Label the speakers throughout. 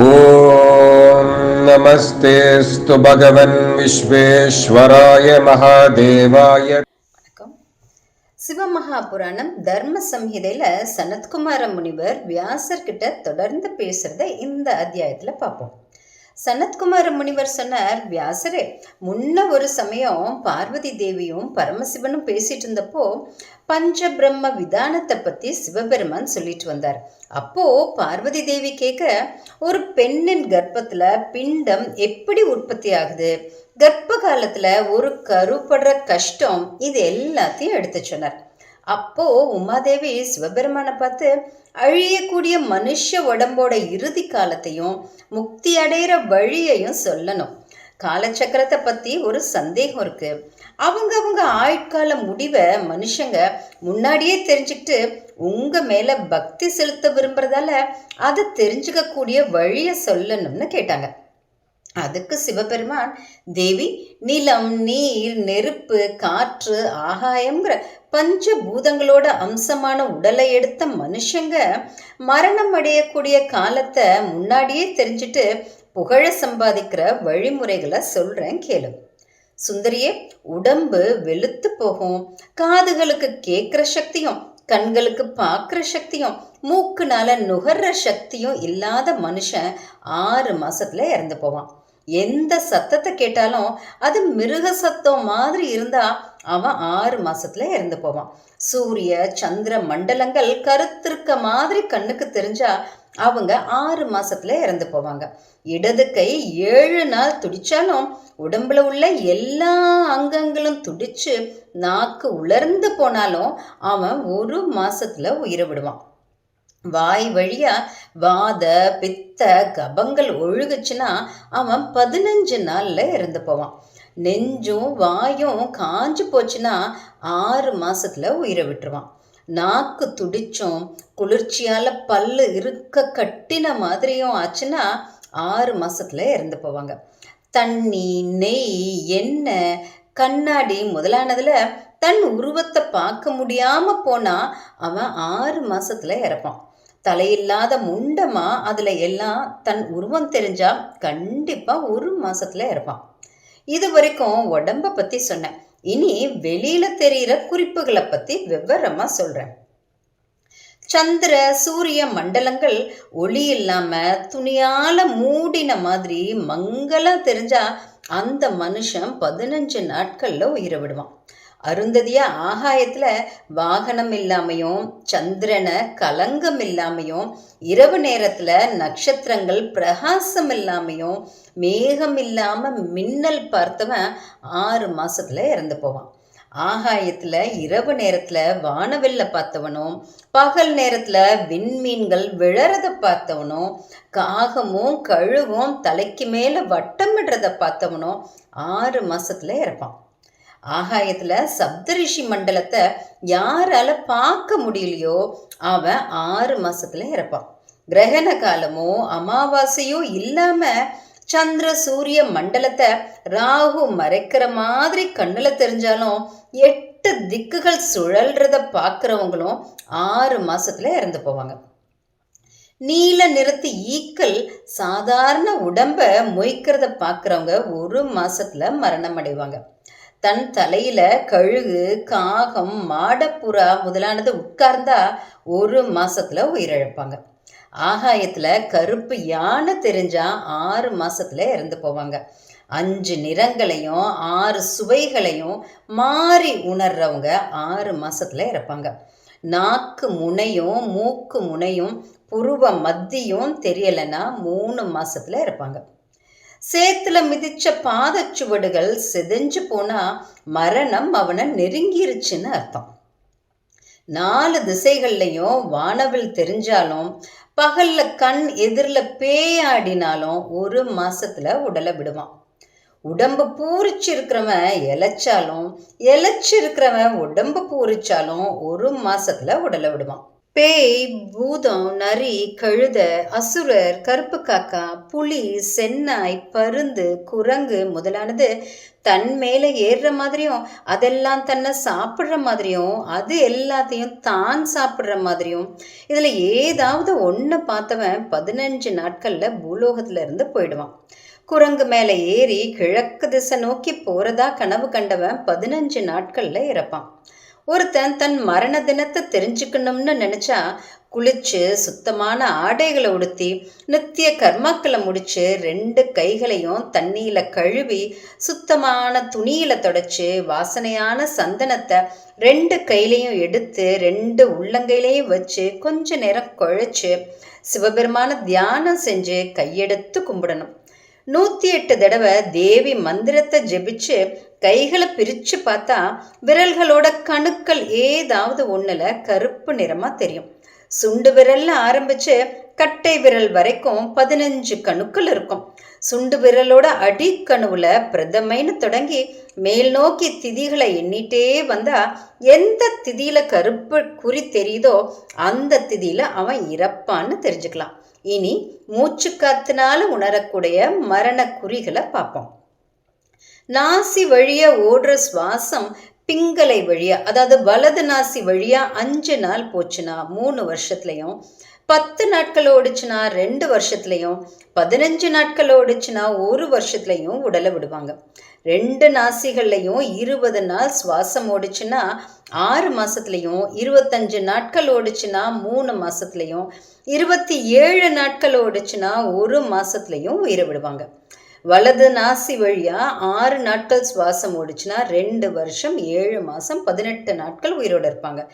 Speaker 1: ॐ நமஸ்தேஸ்து பகவன் விஸ்வேஸ்வராய மகாதேவாய
Speaker 2: வணக்கம். சிவமகா புராணம் தர்ம சம்ஹிதையில சனத்குமார முனிவர் வியாசர்கிட்ட தொடர்ந்து பேசுறத இந்த அத்தியாயத்துல பார்ப்போம். சனத்குமார முனிவர் சொன்னார் வியாசரே முன்ன ஒரு சமயம் பார்வதி தேவியும் பரமசிவனும் பேசிட்டு இருந்தப்போ பஞ்ச பிரம்ம விதானத்தை பத்தி சிவபெருமான் சொல்லிட்டு வந்தார். அப்போ பார்வதி தேவி கேட்க ஒரு பெண்ணின் கர்ப்பத்துல பிண்டம் எப்படி உற்பத்தி ஆகுது? கர்ப்ப காலத்துல ஒரு கருப்படுற கஷ்டம் இது எல்லாத்தையும் எடுத்து சொன்னார். அப்போ உமாதேவி சிவபெருமானை பார்த்து அழியக்கூடிய மனுஷ உடம்போட இறுதி காலத்தையும் முக்தி அடைகிற வழியையும் சொல்லணும். காலச்சக்கரத்தை பத்தி ஒரு சந்தேகம் இருக்கு. அவங்க அவங்க ஆயுட்கால முடிவை மனுஷங்க முன்னாடியே தெரிஞ்சுக்கிட்டு உங்க மேல பக்தி செலுத்த விரும்புறதால அதை தெரிஞ்சுக்க கூடிய வழியை சொல்லணும்னு கேட்டாங்க. அதுக்கு சிவபெருமான் தேவி நிலம் நீர் நெருப்பு காற்று ஆகாயம்ங்கிற பஞ்ச பூதங்களோட அம்சமான உடலை எடுத்த மனுஷங்க மரணம் அடையக்கூடிய காலத்தை முன்னாடியே தெரிஞ்சுட்டு புகழ சம்பாதிக்கிற வழிமுறைகளை சொல்றேன் கேளு. சுந்தரியே உடம்பு வெளுத்து போகும். காதுகளுக்கு கேட்குற சக்தியும் கண்களுக்கு பார்க்குற சக்தியும் மூக்குனால நுகர்ற சக்தியும் இல்லாத மனுஷன் ஆறு மாசத்துல இறந்து போவான். எந்த சத்தத்தை கேட்டாலும் அது மிருக சத்தம் மாதிரி இருந்தா அவன் ஆறு மாசத்துல இறந்து போவான். சூரிய சந்திர மண்டலங்கள் கருத்திருக்க மாதிரி கண்ணுக்கு தெரிஞ்சா அவங்க ஆறு மாசத்துல இறந்து போவாங்க. இடது கை ஏழு நாள் துடிச்சாலும் உடம்புல உள்ள எல்லா அங்கங்களும் துடிச்சு நாக்கு உலர்ந்து போனாலும் அவன் ஒரு மாசத்துல உயிரை விடுவான். வாய் வழியா வாத பித்த கபங்கள் ஒழுகுச்சுன்னா அவன் பதினஞ்சு நாள்ல இறந்து போவான். நெஞ்சும் வாயும் காஞ்சு போச்சுன்னா ஆறு மாசத்துல உயிரை விட்டுருவான். நாக்கு துடிச்சும் குளிர்ச்சியால பல்லு இருக்க கட்டின மாதிரியும் ஆச்சுன்னா ஆறு மாசத்துல இறந்து போவாங்க. தண்ணி நெய் எண்ணெய் கண்ணாடி முதலானதுல தன் உருவத்தை பார்க்க முடியாம போனா அவன் ஆறு மாசத்துல இறப்பான். தலையில்லாத முண்டமா அதுல எல்லாம் தன் உருவம் தெரிஞ்சா கண்டிப்பா ஒரு மாசத்துல இறப்பான். இது வரைக்கும் உடம்ப பத்தி சொன்னேன். இனி வெளியில தெரியிற குறிப்புகளை பத்தி விவரமா சொல்றேன். சந்திர சூரிய மண்டலங்கள் ஒளி இல்லாம துணியால மூடின மாதிரி மங்களா தெரிஞ்சா அந்த மனுஷன் பதினஞ்சு நாட்கள்ல உயிரை விடுவான். அருந்ததியா ஆகாயத்துல வாகனம் இல்லாமையும் சந்திரனை கலங்கம் இல்லாமையும் இரவு நேரத்துல நட்சத்திரங்கள் பிரகாசம் இல்லாமையும் மேகம் இல்லாம மின்னல் பார்த்தவன் ஆறு மாசத்துல இறந்து போவான். ஆகாயத்துல இரவு நேரத்துல வானவெல்ல பார்த்தவனும் பகல் நேரத்துல விண்மீன்கள் விழறத பார்த்தவனும் காகமும் கழுவும் தலைக்கு மேல வட்டமிடுறத பார்த்தவனும் ஆறு மாசத்துல இறப்பான். ஆகாயத்துல சப்தரிஷி மண்டலத்தை யாரால பார்க்க முடியலையோ அவன் ஆறு மாசத்துல இறப்பான் கிரகண காலமோ அமாவாசையோ இல்லாம சந்திர சூரிய மண்டலத்தை ராகு மறைக்கிற மாதிரி கண்ணுல தெரிஞ்சாலும் எட்டு திக்குகள் சுழல்றத பார்க்குறவங்களும் ஆறு மாசத்துல இறந்து போவாங்க. நீல நிறத்து ஈக்கள் சாதாரண உடம்ப மொய்க்கிறத பார்க்குறவங்க ஒரு மாசத்துல மரணம் அடைவாங்க. தன் தலையில கழுகு காகம் மாடப்புறா முதலானது உட்கார்ந்தா ஒரு மாசத்துல உயிரிழப்பாங்க ஆகாயத்துல கருப்பு யானை தெரிஞ்சா ஆறு மாசத்துல இறந்து போவாங்க. அஞ்சு நிறங்களையும் ஆறு சுவைகளையும் மாறி உணர்றவங்க ஆறு மாசத்துல இறப்பாங்க. நாக்கு முனையும் மூக்கு முனையும் புருவ மத்தியும் தெரியலைன்னா மூணு மாசத்துல இருப்பாங்க சேத்துல மிதிச்ச பாதச்சுவடுகள் செதஞ்சு போனா மரணம் அவனை நெருங்கிருச்சுன்னு அர்த்தம். நாலு திசைகள்லையும் வானவில் தெரிஞ்சாலும் பகல்ல கண் எதிரில் பேயாடினாலும் ஒரு மாசத்துல உடலை விடுவான். உடம்பு பூரிச்சு இருக்கிறவன் இழைச்சாலும் இருக்கிறவன் உடம்பு பூரிச்சாலும் ஒரு மாசத்துல உடலை விடுவான். பேய் பூதம் நரி கழுத அசுரர் கருப்பு காக்கா புலி சென்னாய் பருந்து குரங்கு முதலானது தன் மேலே ஏறுற மாதிரியும் அதெல்லாம் தன்னை சாப்பிட்ற மாதிரியும் அது எல்லாத்தையும் தான் சாப்பிட்ற மாதிரியும். இதில் ஏதாவது ஒன்று பார்த்தவன் பதினஞ்சு நாட்களில் பூலோகத்துல இருந்து போயிடுவான். குரங்கு மேலே ஏறி கிழக்கு திசை நோக்கி போகிறதா கனவு கண்டவன் பதினஞ்சு நாட்களில் இறப்பான். ஒருத்தன் தன் மரண தினத்தை தெரிஞ்சுக்கணும்னு நினச்சா குளிச்சு சுத்தமான ஆடைகளை உடுத்தி நித்திய கர்மாக்களை முடிச்சு ரெண்டு கைகளையும் தண்ணியில் கழுவி சுத்தமான துணியில் தொடச்சி வாசனையான சந்தனத்தை ரெண்டு கையிலையும் எடுத்து ரெண்டு உள்ளங்கையிலையும் வச்சு கொஞ்ச நேரம் குழைச்சி சிவபெருமான தியானம் செஞ்சு கையெடுத்து கும்பிடணும். நூற்றி எட்டு தடவை தேவி மந்திரத்தை ஜெபிச்சு கைகளை பிரித்து பார்த்தா விரல்களோட கணுக்கள் ஏதாவது ஒன்றில் கருப்பு நிறமாக தெரியும். சுண்டு விரல்ல ஆரம்பித்து கட்டை விரல் வரைக்கும் பதினஞ்சு கணுக்கள் இருக்கும். சுண்டு விரலோட அடிக்கணுவுல பிரதமைன்னு தொடங்கி மேல் நோக்கி திதிகளை எண்ணிட்டே வந்தா எந்த திதியில கருப்பு குறி தெரியுதோ அந்த திதியில அவன் இறப்பான்னு தெரிஞ்சுக்கலாம். இனி மூச்சு காத்தினால உணரக்கூடிய மரண குறிகளை பார்ப்போம். நாசி வழிய ஓடுற சுவாசம் பிங்கலை வழியா அதாவது வலது நாசி வழியா அஞ்சு நாள் போச்சுன்னா மூணு வருஷத்துலையும். பத்து நாட்கள் ஓடிச்சுன்னா ரெண்டு வருஷத்துலையும். பதினஞ்சு நாட்கள் ஓடிச்சுன்னா ஒரு வருஷத்துலையும் உடலை விடுவாங்க. ரெண்டு நாசிகள்லையும் இருபது நாள் சுவாசம் ஓடிச்சுன்னா ஆறு மாதத்துலையும் இருபத்தஞ்சு நாட்கள் ஓடிச்சுன்னா மூணு மாதத்துலையும் இருபத்தி ஏழு நாட்கள் ஓடிச்சுன்னா ஒரு மாதத்துலையும் உயிரை விடுவாங்க. வலது நாசி வழியா ஆறு நாட்கள் சுவாசம் ஓடிச்சுன்னா ரெண்டு வருஷம் ஏழு மாசம் பதினெட்டு நாட்கள் உயிரோடு இருப்பாங்க.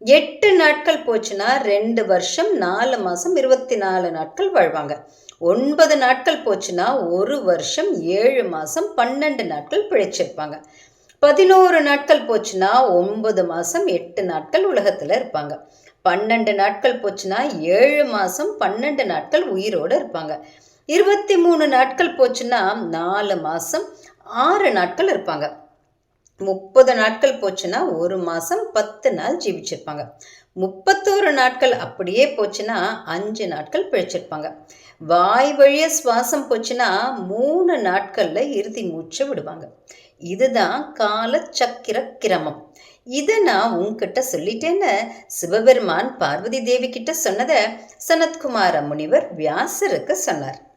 Speaker 2: எட்டு நாட்கள் போச்சுன்னா ரெண்டு வருஷம் நாலு மாசம் இருபத்தி நாலு நாட்கள் வாழ்வாங்க. ஒன்பது நாட்கள் போச்சுன்னா ஒரு வருஷம் ஏழு மாசம் பன்னெண்டு நாட்கள் பிழைச்சிருப்பாங்க. பதினோரு நாட்கள் போச்சுன்னா ஒன்பது மாசம் எட்டு நாட்கள் உலகத்துல இருப்பாங்க. பன்னெண்டு நாட்கள் போச்சுன்னா ஏழு மாசம் பன்னெண்டு நாட்கள் உயிரோடு இருப்பாங்க. இருபத்தி மூணு நாட்கள் போச்சுன்னா நாலு மாதம் ஆறு நாட்கள் இருப்பாங்க. முப்பது நாட்கள் போச்சுன்னா ஒரு மாதம் பத்து நாள் ஜீவிச்சிருப்பாங்க. முப்பத்தோரு நாட்கள் அப்படியே போச்சுன்னா அஞ்சு நாட்கள் பிழைச்சிருப்பாங்க. வாய் வழிய சுவாசம் போச்சுன்னா மூணு நாட்களில் இறுதி மூச்சு விடுவாங்க. இதுதான் கால சக்கிர கிரமம். இதை நான் உங்ககிட்ட சொல்லிட்டேன்னு சிவபெருமான் பார்வதி தேவி கிட்ட சொன்னதை சனத்குமார முனிவர் வியாசருக்கு சொன்னார்.